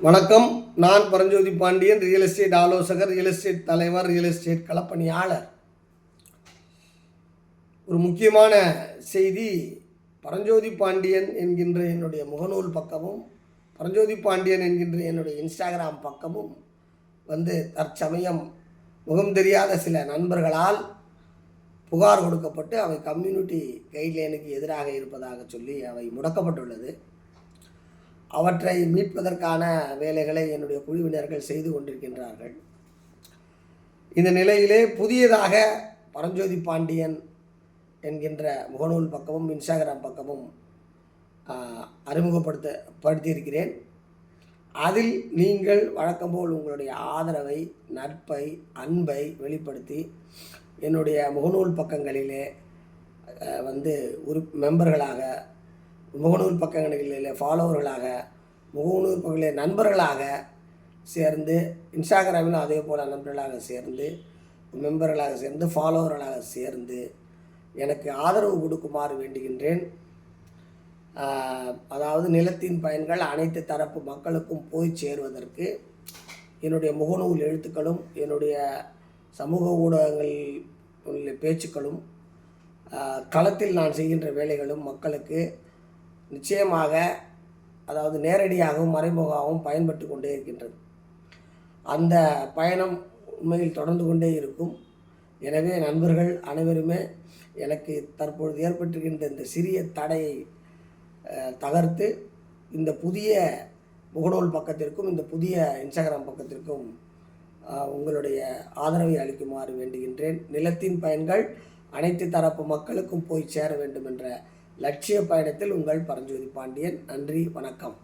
வணக்கம். நான் Paranjothi Pandiyan real estate ஆலோசகர் ரியல் எஸ்டேட் தலைவர் ரியல் எஸ்டேட் களப்பணியாளர். ஒரு முக்கியமான செய்தி பரஞ்சோதி பாண்டியன் என்கின்ற என்னுடைய முகநூல் பக்கமும் பரஞ்சோதி பாண்டியன் என்கின்ற என்னுடைய இன்ஸ்டாகிராம் பக்கமும் வந்து தற்சமயம் முகம் தெரியாத சில நண்பர்களால் புகார் கொடுக்கப்பட்டு அவை கம்யூனிட்டி கைட்லைனுக்கு எதிராக இருப்பதாக சொல்லி அவை முடக்கப்பட்டுள்ளது. அவற்றை மீட்பதற்கான வேலைகளை என்னுடைய குழுவினர்கள் செய்து கொண்டிருக்கின்றார்கள். இந்த நிலையிலே புதியதாக பரஞ்சோதி பாண்டியன் என்கின்ற முகநூல் பக்கமும் இன்ஸ்டாகிராம் பக்கமும் அறிமுகப்படுத்த படுத்தியிருக்கிறேன். அதில் நீங்கள் வழக்கம்போல் உங்களுடைய ஆதரவை நட்பை அன்பை வெளிப்படுத்தி என்னுடைய முகநூல் பக்கங்களிலே வந்து உறு மெம்பர்களாக முகநூல் பக்கங்களில் ஃபாலோவர்களாக முகநூல் பக்கங்களில் நண்பர்களாக சேர்ந்து இன்ஸ்டாகிராமிலும் அதே போல் நண்பர்களாக சேர்ந்து மெம்பர்களாக சேர்ந்து ஃபாலோவர்களாக சேர்ந்து எனக்கு ஆதரவு கொடுக்குமாறு வேண்டுகின்றேன். அதாவது நிலத்தின் பயன்கள் அனைத்து தரப்பு மக்களுக்கும் போய் சேருவதற்கு என்னுடைய முகநூல் எழுத்துக்களும் என்னுடைய சமூக ஊடகங்களில் உள்ள பேச்சுக்களும் களத்தில் நான் செய்கின்ற வேலைகளும் மக்களுக்கு நிச்சயமாக அதாவது நேரடியாகவும் மறைமுகமாகவும் பயன்பட்டு கொண்டே இருக்கின்றது. அந்த பயணம் உண்மையில் தொடர்ந்து கொண்டே இருக்கும். எனவே நண்பர்கள் அனைவருமே எனக்கு தற்பொழுது ஏற்பட்டிருக்கின்ற இந்த சிறிய தடையை தகர்த்து இந்த புதிய முகநூல் பக்கத்திற்கும் இந்த புதிய இன்ஸ்டாகிராம் பக்கத்திற்கும் உங்களுடைய ஆதரவை அளிக்குமாறு வேண்டுகின்றேன். நிலத்தின் பயன்கள் அனைத்து தரப்பு மக்களுக்கும் போய் சேர வேண்டும் என்ற லட்சிய பயணத்தில் உங்கள் பரஞ்சோதி பாண்டியன். நன்றி வணக்கம்.